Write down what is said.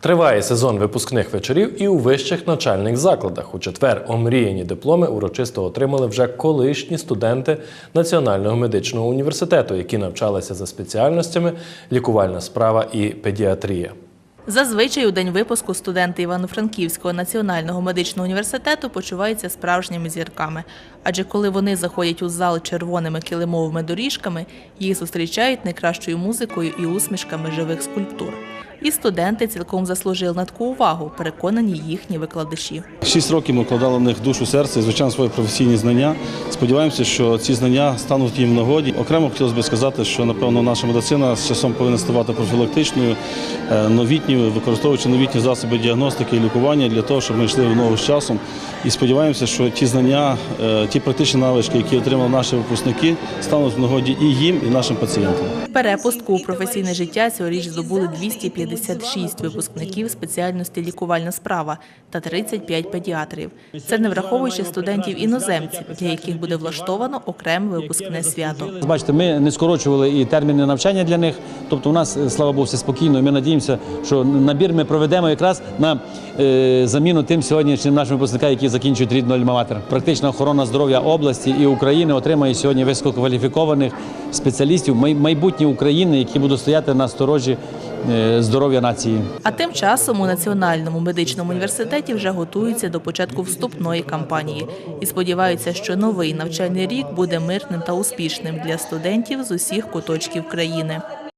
Триває сезон випускних вечорів і у вищих навчальних закладах. У четвер омріяні дипломи урочисто отримали вже колишні студенти Національного медичного університету, які навчалися за спеціальностями лікувальна справа і педіатрія. Зазвичай у день випуску студенти Івано-Франківського національного медичного університету почуваються справжніми зірками. Адже коли вони заходять у зал червоними килимовими доріжками, їх зустрічають найкращою музикою і усмішками живих скульптур. І студенти цілком заслужили на таку увагу, переконані їхні викладачі. Шість років ми вкладали в них душу, серце і, звичайно, свої професійні знання. Сподіваємося, що ці знання стануть їм в нагоді. Окремо хотілося б сказати, що напевно наша медицина з часом повинна ставати профілактичною, е, новітньою, використовуючи новітні засоби діагностики і лікування для того, щоб ми йшли в ногу з часом. І сподіваємося, що ті знання, е, ті практичні навички, які отримали наші випускники, стануть в нагоді і їм, і нашим пацієнтам. Перепустку у професійне життя цьогоріч здобули 256 випускників спеціальності лікувальна справа та 35 педіатрів. Це не враховуючи студентів іноземців, для яких буде влаштовано окреме випускне свято. Бачите, ми не скорочували і терміни навчання для них. Тобто, у нас, е, слава Богу, все спокійно. Ми надіємося, що набір ми проведемо якраз на е, заміну тим сьогоднішнім нашим випускникам, які закінчують рідну альма-матер. Практична охорона здоров'я області і України отримає сьогодні висококваліфікованих спеціалістів май- майбутні України, які будуть стояти на сторожі здоров'я нації. А тим часом у Національному медичному університеті вже готуються до початку вступної кампанії і сподіваються, що новий навчальний рік буде мирним та успішним для студентів з усіх куточків країни.